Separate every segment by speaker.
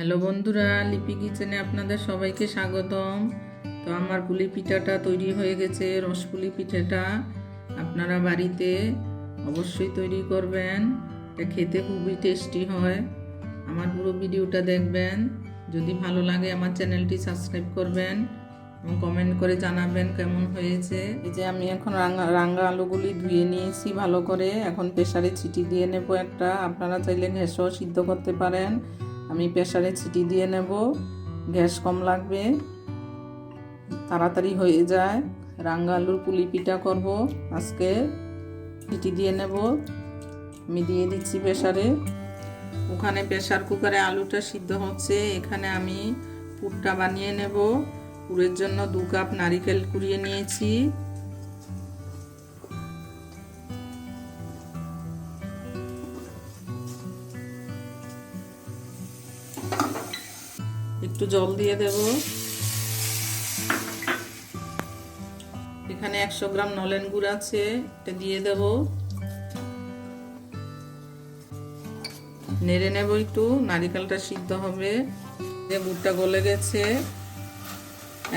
Speaker 1: Hello বন্ধুরা, লিপি কিচেনে আপনাদের সবাইকে স্বাগতম। তো আমার পুলি পিঠাটা তৈরি হয়ে গেছে, রসপুলি পিঠাটা। আপনারা বাড়িতে অবশ্যই তৈরি করবেন। এটা খেতে খুবই টেস্টি হয়। আমার পুরো ভিডিওটা দেখবেন। যদি ভালো লাগে আমার চ্যানেলটি সাবস্ক্রাইব করবেন এবং কমেন্ট করে জানাবেন কেমন হয়েছে। এই যে আমি এখন রাঙা রাঙা আলুগুলি ধুয়ে নিয়েছি ভালো করে। এখন প্রেসারে ছিটি দিয়ে নেব একটা। আপনারা চাইলে ঘ্যাসও সিদ্ধ করতে পারেন। আমি প্রেসারে ছিটি দিয়ে নেব। গ্যাস কম লাগবে। তাড়াতাড়ি হয়ে যায়। রাঙ্গা আলুর পুলি পিঠা করব। আজকে সিটি দিয়ে নেব। আমি দিয়ে দিচ্ছি প্রেসারে। ওখানে প্রেসার কুকারে আলুটা সিদ্ধ হচ্ছে। এখানে আমি পুরটা বানিয়ে নেব। পুরের জন্য দু কাপ নারিকেল কুড়িয়ে নিয়েছি। একটু জল দিয়ে দেব। এখানে একশো গ্রাম নলেন গুড় আছে, এটা দিয়ে দেব। নেড়ে নেব একটু, নারিকেলটা সিদ্ধ হবে। যে গুড়টা গলে গেছে,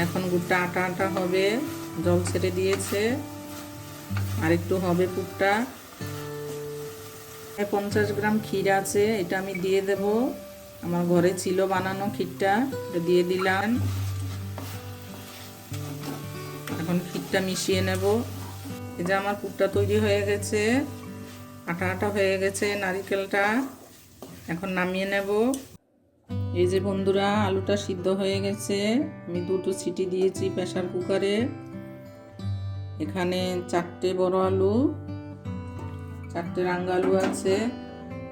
Speaker 1: এখন গুড়টা আটা আটা হবে, জল ছেড়ে দিয়েছে। আর একটু হবে পুরটা। পঞ্চাশ গ্রাম ক্ষীর আছে, এটা আমি দিয়ে দেব। আমার ঘরে ছিল বানানো ক্ষীরটা দিয়ে দিলাম। এখন ক্ষীরটা মিশিয়ে নেব। এই যে আমার পুরটা তৈরি হয়ে গেছে, আটা আটা হয়ে গেছে নারিকেলটা, এখন নামিয়ে নেব। এই যে বন্ধুরা, আলুটা সিদ্ধ হয়ে গেছে। আমি দুটো সিটি দিয়েছি প্রেশার কুকারে। এখানে চারটে বড় আলু, চারটে রাঙ্গা আলু আছে।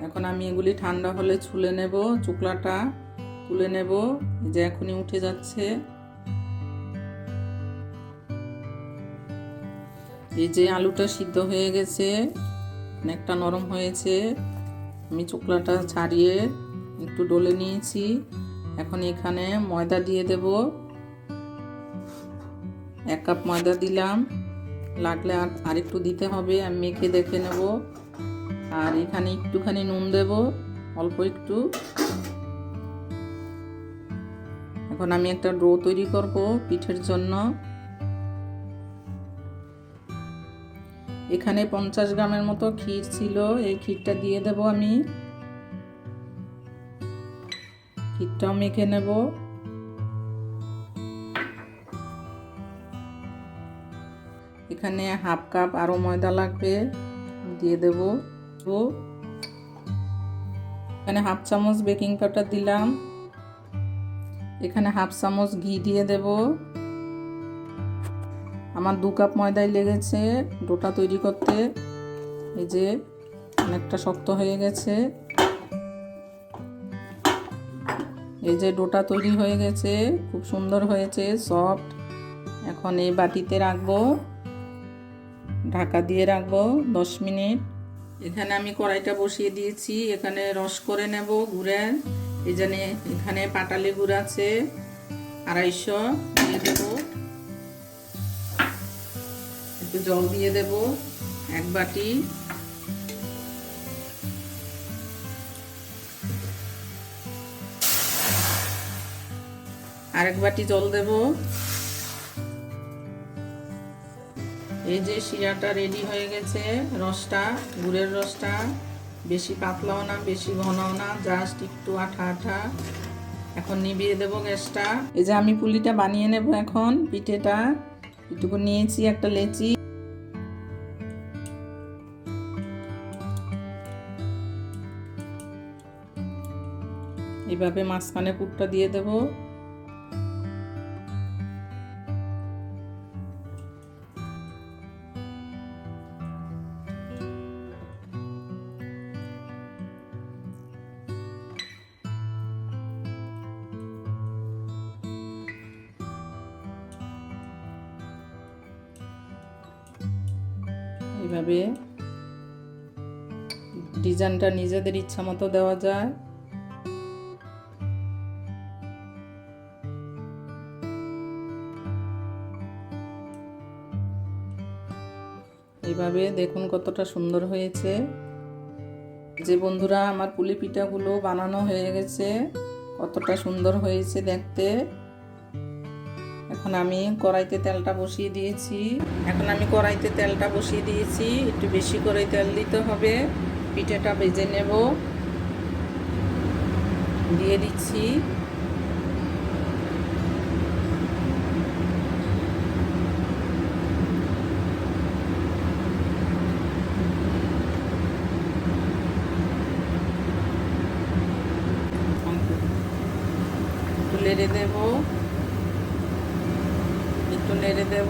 Speaker 1: এখন আমি এগুলি ঠান্ডা হলে ছুলে নেব, চুকলাটা তুলে নেব যে এখনই উঠে যাচ্ছে। এই যে আলুটা সিদ্ধ হয়ে গেছে, অনেকটা নরম হয়েছে, আমি চুকলাটা ছাড়িয়ে একটু ডলে নিয়েছি। এখন এখানে ময়দা দিয়ে দেব। এক কাপ ময়দা দিলাম, লাগলে আর আরেকটু দিতে হবে, আমি মেখে দেখে নেব। আর এখানে একটুখানি নুন দেব, অল্প একটু। এখন আমি একটা ডো তৈরি করব পিঠের জন্য। এখানে পঞ্চাশ গ্রামের মতো ক্ষীর ছিল, এই ক্ষীরটা দিয়ে দেব আমি। ক্ষীরটাও মেখে নেব। এখানে হাফ কাপ আরও ময়দা লাগবে, দিয়ে দেব। এখানে হাফ চামচ বেকিং পাউডার দিলাম। এখানে হাফ চামচ ঘি দিয়ে দেব। আমার দু কাপ ময়দাই লেগেছে ডোটা তৈরি করতে। এই যে অনেকটা শক্ত হয়ে গেছে। এই যে ডোটা তৈরি হয়ে গেছে, খুব সুন্দর হয়েছে, সফট। এখন এই বাটিতে রাখব। ঢাকা দিয়ে রাখব দশ মিনিট। এখানে আমি কড়াইটা বসিয়ে দিয়েছি। এখানে রস করে নেব গুড়ের এই জন্য এখানে পাটালি গুড় আছে, আড়াইশো দিয়ে দেব। একটু জল দিয়ে দেব, এক বাটি। আরেক বাটি জল দেব। এই যে শিরাটা রেডি হয়ে গেছে, রসটা, গুড়ের রসটা, বেশি পাতলাও না, বেশি ঘনও না জাস্ট একটু আঠা আঠা। এখন নিভিয়ে দেব গ্যাসটা। এই যে আমি পুলিটা বানিয়ে নেব এখন, পিঠেটা। এটুকু নিয়েছি একটা লেচি। এইভাবে মাঝখানে পুরটা দিয়ে দেবো। এইভাবে ডিজাইনটা নিজেদের ইচ্ছা মতো দেওয়া যায়। এইভাবে দেখুন কতটা সুন্দর হয়েছে। যে বন্ধুরা আমার পুলি পিঠাগুলো বানানো হয়ে গেছে, কতটা সুন্দর হয়েছে দেখতে। এখন আমি কড়াইতে তেলটা বসিয়ে দিয়েছি। এখন আমি কড়াইতে তেলটা বসিয়ে দিয়েছি। একটু বেশি করে তেল দিতে হবে। পিঠেটা ভেজে নেব। দিয়ে দিচ্ছি। নেড়ে দেব নেড়ে দেব।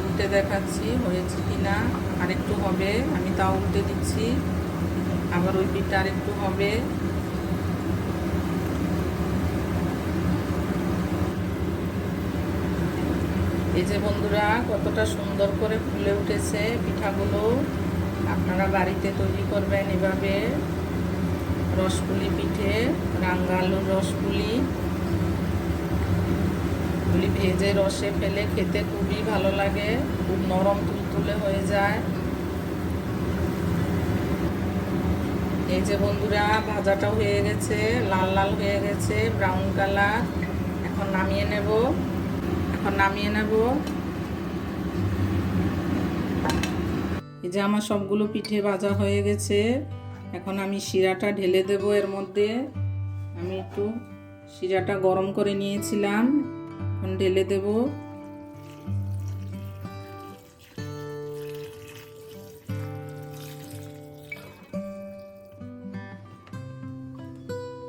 Speaker 1: উল্টে দেখাচ্ছি, হয়েছে কি না? আর একটু হবে, আমি তাও উল্টে দিচ্ছি। আবার ওই পিঠটা আর একটু হবে। এই যে বন্ধুরা, কতটা সুন্দর করে ফুলে উঠেছে পিঠাগুলো। আপনারা বাড়িতে তৈরি করবেন এভাবে। রসপুলি পিঠে রাঙ্গা আলুর রসপুলি। গুলি ভেজে রসে ফেলে খেতে খুবই ভালো লাগে, খুব নরম তুলতুলে হয়ে যায়। এই যে বন্ধুরা ভাজাটা হয়ে গেছে, লাল লাল হয়ে গেছে ব্রাউন কালার এখন নামিয়ে নেব, এখন নামিয়ে নেব। এই যে আমার সবগুলো পিঠে ভাজা হয়ে গেছে, এখন আমি শিরাটা ঢেলে দেব এর মধ্যে। আমি একটু শিরাটা গরম করে নিয়েছিলাম এখন ঢেলে দেব।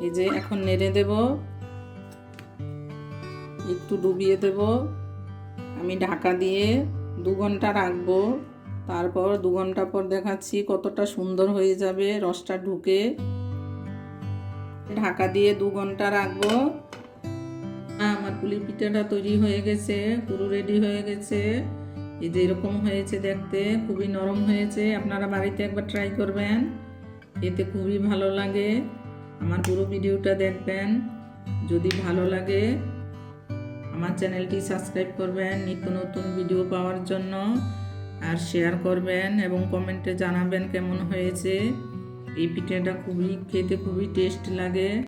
Speaker 1: এই যে এখন নেড়ে দেব। একটু ডুবিয়ে দেব। আমি ঢাকা দিয়ে দু ঘণ্টা রাখব। তারপর দু ঘণ্টা পর দেখাচ্ছি কতটা সুন্দর হয়ে যাবে রসটা ঢুকে। ঢাকা দিয়ে দু ঘণ্টা রাখব। পুলি পিঠাটা তৈরি হয়ে গেছে, পুরো রেডি হয়ে গেছে। এই যে এরকম হয়েছে দেখতে, খুবই নরম হয়েছে। আপনারা বাড়িতে একবার ট্রাই করবেন। এতে খুবই ভালো লাগে। আমার পুরো ভিডিওটা দেখবেন। যদি ভালো লাগে, আমার চ্যানেলটি সাবস্ক্রাইব করবেন, নিত্য নতুন ভিডিও পাওয়ার জন্য। আর শেয়ার করবেন এবং কমেন্টে জানাবেন কেমন হয়েছে। এই পিঠাটা খুবই, খেতে খুবই টেস্ট লাগে।